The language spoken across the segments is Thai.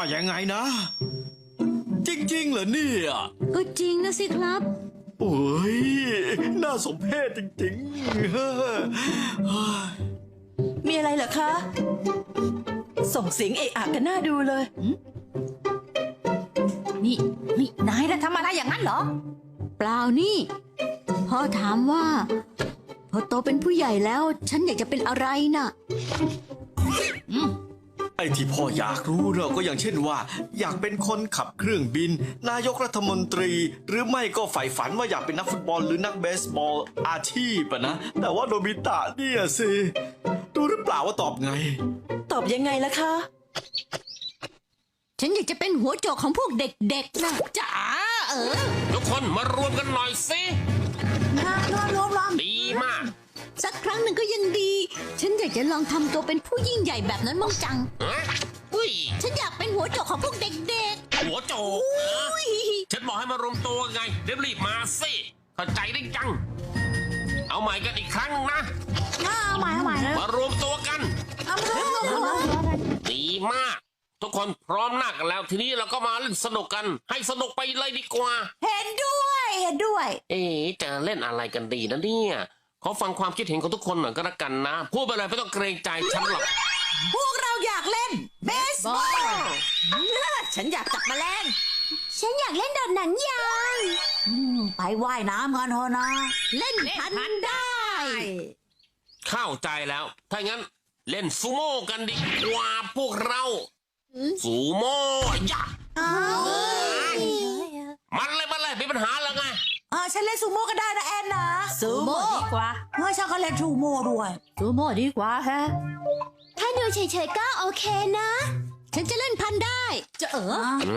ว่ายังไงนะ จริงๆเหรอเนี่ยก็จริงนะสิครับ โอ้ยน่าสมเพชจริงๆเฮ้ยมีอะไรเหรอคะ ส่งเสียงเอะอะกันหน้าดูเลย นี่นี่นายนะทำอะไรอย่างนั้นเหรอ เปล่านี่พ่อถามว่า พอโตเป็นผู้ใหญ่แล้ว ฉันอยากจะเป็นอะไรน่ะ ไอ้ที่พ่ออยากรู้เนอะก็อย่างเช่นว่า อยากเป็นคนขับเครื่องบิน นายกรัฐมนตรี หรือไม่ก็ใฝ่ฝันว่าอยากเป็นนักฟุตบอลหรือนักเบสบอลอาชีพอะนะ แต่ว่าโนบิตะเนี่ยสิดูหรือเปล่าว่าตอบไง ตอบยังไงล่ะคะ ฉันอยากจะเป็นหัวโจกของพวกเด็กๆนะจ๋าเออ ทุกคนมารวมกันหน่อยสิ จะลองทำตัวเป็นผู้ยิ่งใหญ่แบบนั้นมั่งจังฮะอุ้ย ฉันอยากเป็นหัวโจกของพวกเด็กหัวโจกเหรอฉันบอกให้มารวมตัวไงรีบรีบๆมาสิเข้าใจได้จัง เอาใหม่กันอีกครั้งนะๆเอาใหม่เอาใหม่มารวมตัวกันดีมาก ทุกคนพร้อมหน้ากันแล้วทีนี้เราก็มาเล่นสนุกกัน ให้สนุกไปเลยดีกว่า เห็นด้วย เห็นด้วย เอ๊ะจะเล่นอะไรกันดีนะเนี่ย ขอฟังความคิดเห็นของทุกคนหน่อยก็แล้วกันนะ พูดไปเลยไม่ต้องเกรงใจฉันหรอก พวกเราอยากเล่นเบสบอลฉันอยากจับแมลงฉันอยากเล่นโดดหนังยางไปว่ายน้ำกันเถอะนะ เล่นพันได้ เข้าใจแล้ว ถ้างั้นเล่นซูโม่กันดีกว่าพวกเรา ซูโม่ยะมันเลยมันเลยมีปัญหาแล้วไง เออฉันเล่นซูโม่ก็ได้นะแอนนะซูโม่ดีกว่าเฮ้ยฉันก็เล่นซูโม่ด้วยซูโม่ดีกว่าฮะถ้าดูเฉยๆก็โอเคนะ ฉันจะเล่นพันได้ จะเออเอ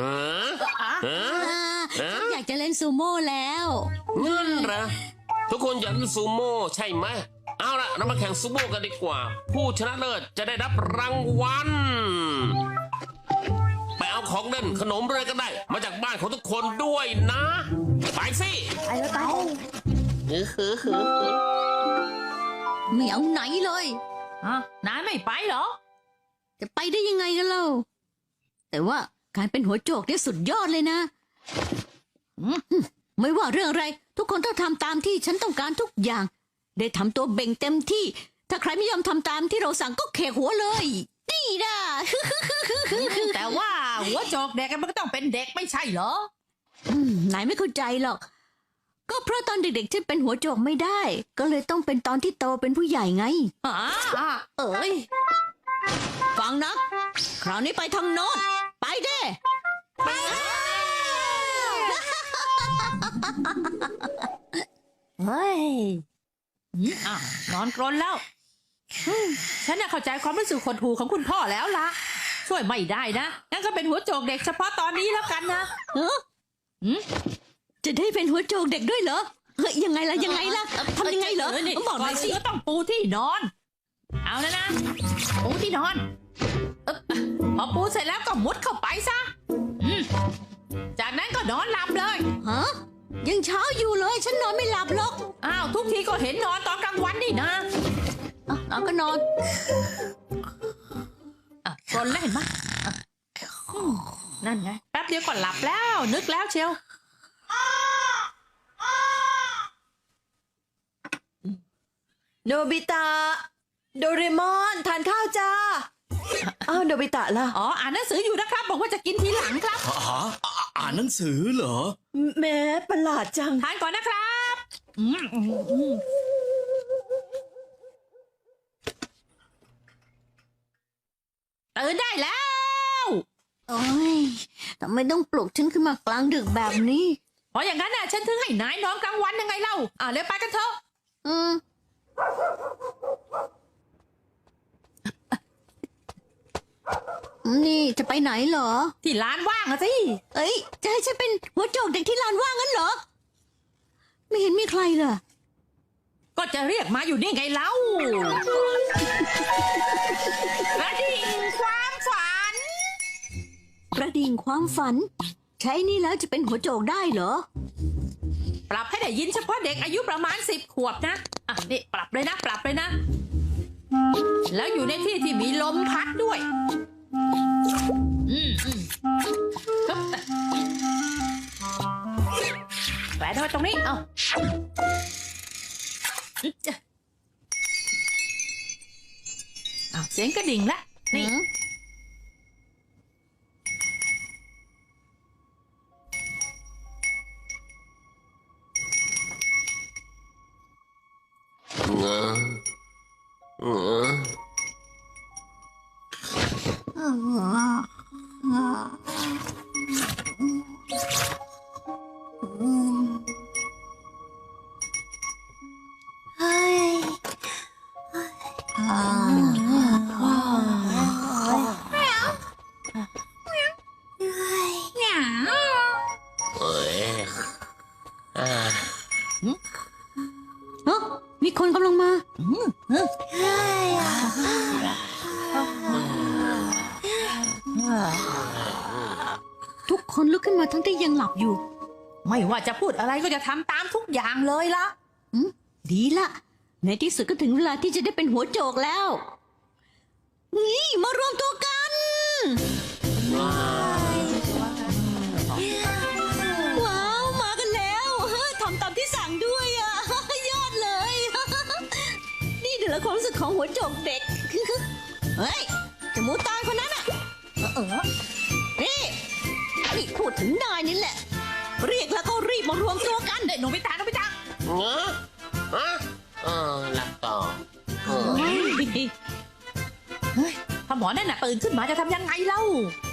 ออะเอออ่าเอ๊ะฉันอยากจะเล่นซูโม่แล้วเงินเหรอทุกคนอยากเล่นซูโม่ใช่ไหมเอาละเรามาแข่งซูโม่กันดีกว่า ผู้ชนะเลิศจะได้รับรางวัลไปเอาของเล่นขนมอะไรก็ได้ มาจากบ้านของทุกคนด้วยนะ ไปสิไปแล้วไปเออคือคือไม่เอาไหนเลยอะนายไม่ไปเหรอ จะไปได้ยังไงกันเล่า แต่ว่าการเป็นหัวโจกเนี่ยสุดยอดเลยนะอืมไม่ว่าเรื่องอะไร ทุกคนต้องทำตามที่ฉันต้องการทุกอย่าง ได้ทำตัวเบ่งเต็มที่ ถ้าใครไม่ยอมทำตามที่เราสั่งก็เขกหัวเลยนี่นะแต่ว่าหัวโจกเด็กมันก็ต้องเป็นเด็กไม่ใช่เหรอ อืมนายไม่เข้าใจหรอก ก็เพราะตอนเด็กๆฉันเป็นหัวโจกไม่ได้ ก็เลยต้องเป็นตอนที่โตเป็นผู้ใหญ่ไงอ่าอ่าเอ้ยฟังนะ คราวนี้ไปทางโน้นไปเด้ไปเฮ้ยอืมอะนอนกรนแล้วอืมฉันน่ะเข้าใจความรู้สึกคนหูของคุณพ่อแล้วล่ะช่วยไม่ได้นะ งั้นก็เป็นหัวโจกเด็กเฉพาะตอนนี้แล้วกันนะเออ หืมจะได้เป็นหัวโจกเด็กด้วยเหรอเฮ้ยยังไงล่ะยังไงล่ะทำยังไงเหรอบอกหน่อยสิก่นก็ต้องปูที่นอน เอาแล้วนะปูที่นอนเอ๊บพอปูเสร็จแล้วก็มุดเข้าไปซะอืมจากนั้นก็นอนหลับเลยฮะยังเช้าอยู่เลย ฉันนอนไม่หลับหรอกอ้าวทุกทีก็เห็นนอนตอนกลางวันนี่นะอะเอาก็นอนอะกรนแล้วเห็นไหมอะอืมนั่นไงแป๊บ เดียวก็หลับแล้ว นึกแล้วเชียว โนบิตะ โดเรมอนทานข้าวจ้า อ้าวโนบิตะล่ะ อ๋อ อ่านหนังสืออยู่นะครับ บอกว่าจะกินทีหลังครับฮะอ่าอ่านหนังสือเหรอแหม้ประหลาดจัง ทานก่อนนะครับอืมอืมอืมตื่นได้แล้ว โอ้ยทำไมต้องปลุกฉันขึ้นมากลางดึกแบบนี้ เพราะอย่างนั้นน่ะฉันถึงให้นายนอนกลางวันยังไงเล่า อ่าเร็วไปกันเถอะอืมนี่จะไปไหนเหรอ ที่ร้านว่างอะสิ เอ้ย จะให้ฉันเป็นหัวโจกเด็กที่ลานว่างงั้นเหรอ ไม่เห็นมีใครเลยก็จะเรียกมาอยู่นี่ไงเล่ากระดิ่งความฝันก ระดิ่งความฝัน ใช้นี่แล้วจะเป็นหัวโจกได้เหรอ ปรับให้ได้ยินเฉพาะเด็กอายุประมาณสิบขวบนะ อะนี่ปรับเลยนะ ปรับเลยนะ แล้วอยู่ในที่ที่มีลมพัดด้วยออืมอืมฮึบแปะไว้ตรงนี้ เอาอึ๊ะจ้ะเอาเสียงกระดิ่งละ นี่อื เอ้ยอ่าเอ้อมีคนกำลังมาทุกคนลุกขึ้นมาทั้งที่ยังหลับอยู่ ไม่ว่าจะพูดอะไรก็จะทำตามทุกอย่างเลยละดีละ ในที่สุดก็ถึงเวลาที่จะได้เป็นหัวโจกแล้ว นี่มารวมตัวกันว้าวมากันแล้วเฮ้ยทำตามที่สั่งด้วยอะยอดเลย นี่เดี๋ยวละความรู้สึกของหัวโจกเด็ก เฮ้ยจมูกตายคนนั้นอะเออนี่นี่พูดถึงนายนี่แหละ เรียกแล้วก็รีบมารวมตัวกันเด็กหนูไปตาหนูไปตาเงอฮะเออ หมอนั่นน่ะตื่นขึ้นมาจะทำยังไงเล่า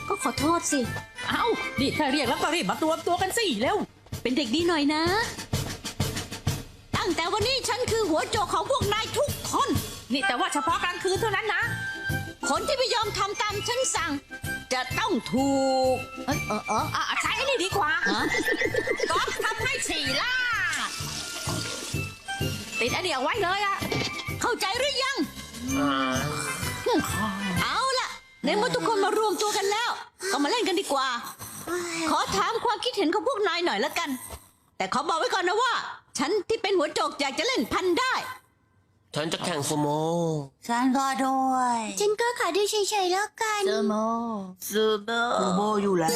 ก็ขอโทษสิ เอ้านี่ถ้าเรียกแล้วก็รีบมาตัวตัวกันสิเร็ว เป็นเด็กดีหน่อยนะ ตั้งแต่วันนี้ฉันคือหัวโจกของพวกนายทุกคน นี่แต่ว่าเฉพาะกลางคืนเท่านั้นนะ คนที่ไม่ยอมทำตามฉันสั่ง จะต้องถูก เออเออเอออะใช้อันนี้ดีกว่าฮะก๊อฟทำให้ฉี่ล่าติดอันนี้เอาไว้เลยอะเข้าใจหรือยังอ่าเอาล่ะ ในเมื่อทุกคนมารวมตัวกันแล้ว ก็มาเล่นกันดีกว่า ขอถามความคิดเห็นของพวกนายหน่อยละกัน แต่ขอบอกไว้ก่อนนะว่า ฉันที่เป็นหัวโจกอยากจะเล่นพันได้ ฉันจะแข่งซูโม่ฉันก็ด้วยฉันก็ขอดูเฉยๆแล้วกันซูโม่ซูโม่อยู่แล้ว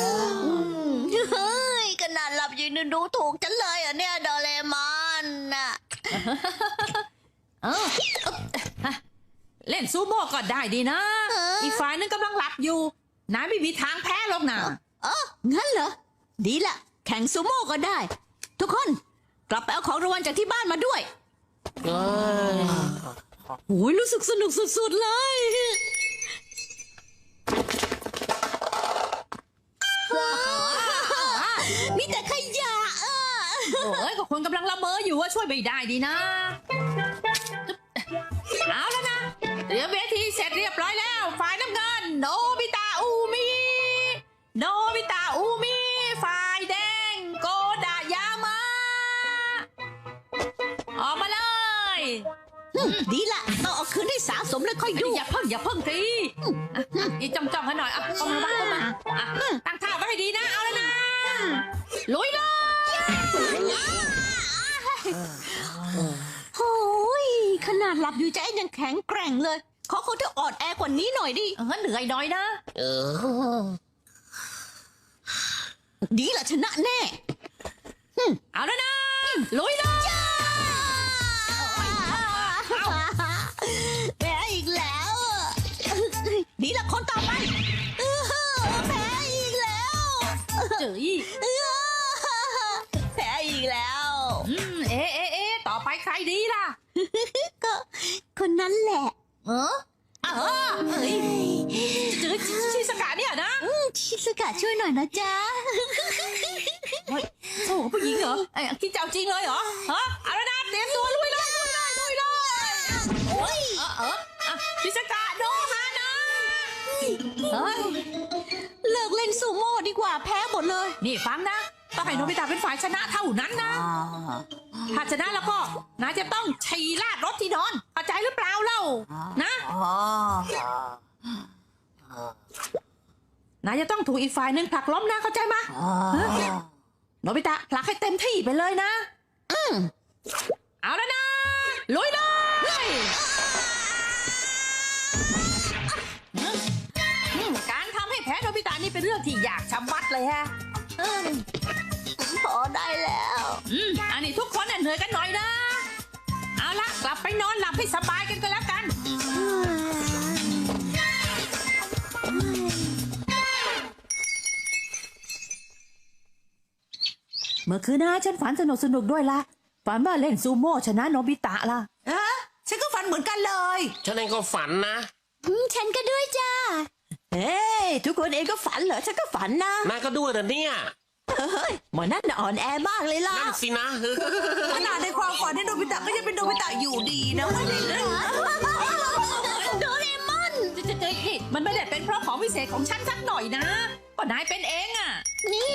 เฮ้ยขนาดหลับยืนดูถูกฉันเลยอะเนี่ยโดเรมอนน่ะ เออ เล่นซูโม่ก็ได้ดีนะ เอออี อีกฝ่ายนึงกำลังหลับอยู่ นายไม่มีทางแพ้หรอกนะเอองั้นเหรอ ดีละ แข่งซูโม่ก็ได้ ทุกคน กลับไปเอาของรางวัลจากที่บ้านมาด้วยเอ้ยโอ้ยรู้สึกสนุกสุดๆเลยว้าวมีแต่ขยะเออ โอ้ยก็คนกำลังละเมออยู่ว่าช่วยไม่ได้ดีนะ เตรียมเวทีเสร็จเรียบร้อยแล้ว ฝ่ายน้ำเงิน โนบิตาอูมิ โนบิตาอูมิ ฝ่ายแดง โกดายามะ ออกมาเลย ดีละต้องเอาคืนให้สะสมแล้วค่อยดู อย่าเพิ่งอย่าเพิ่งสิอะอะอีจ้องจ้องๆกันหน่อย อะก้มลงมาก้มมาอะตั้งท่าไว้ให้ดีนะ เอาแล้วนะ ลุยเลยโอ้ยขนาดหลับอยู่ใจยังแข็งแกร่ง เลย ขอคนที่อ่อนแอกว่านี้หน่อยดิ เออเหนื่อยหน่อยนะ เออ ดีละชนะแน่เอาแล้วนะ ลุยเลยแพ้อีกแล้วดีละคนต่อไปเออแพ้อีกแล้วเจ๋ยเออแพ้อีกแล้ว อืมเอ๊ะเอ๊ะเอ๊ะต่อไปใครดีล่ะ ก็คนนั้นแหละ เออเออเฮ้ยเจอชิสกะเนี่ยนะอืมชิสกะช่วยหน่อยนะจ๊ะเฮ้ยโอ้โหผู้หญิงเหรอไอ้คิดจะเอาจริงเลยเหรอฮะเอาแล้วนะเตรียมตัวลุยเลยลุยเลยลุยเลยโอ้ยเออเอออะชิสกะโนฮานะเฮ้ยเลิกเล่นซูโม่ดีกว่าแพ้หมดเลย นี่ฟังนะต้องให้โนบิตะเป็นฝ่ายชนะเท่านั้นนะ ถ้าชนะแล้วก็นายจะต้องฉี่ลาดรถที่นอนเข้าใจหรือเปล่าเล่า นะ อ๋อนายจะต้องถูกอีกฝ่ายหนึ่งผลักล้มนะเข้าใจไหมอ๋อโนบิตะผลักให้เต็มที่ไปเลยนะ อืมเอาแล้วนะลุยเลยอืมการทำให้แพ้โนบิบิตะนี่เป็นเรื่องที่อยากชะมัดเลยฮะ พอได้แล้ว อืม อันนี้ทุกคนเนี่ยเหนื่อยกันหน่อยนะ เอาละกลับไปนอนหลับให้สบายกันก็แล้วกัน เมื่อคืนนะฉันฝันสนุกสนุกๆด้วยละฝันว่าเล่นซูโม่ชนะโนบิตะละฮะฉันก็ฝันเหมือนกันเลย ฉันเองก็ฝันนะฉันก็ด้วยจ้า เฮ้ยทุกคนเองก็ฝันเหรอ ฉันก็ฝันนะ นายก็ด้วยเหรอเนี่ย เฮ้ยหมอนั่นน่ะอ่อนแอมากเลยล่ะนั่นสินะ ขนาดในความฝันเนี่ยโนบิตะก็ยังเป็นโนบิตะอยู่ดีนะวันนี้นะโดเรมอนเจ๊ๆๆมันไม่ได้เป็นเพราะของวิเศษของฉันสักหน่อยนะก็นายเป็นเองอะนี่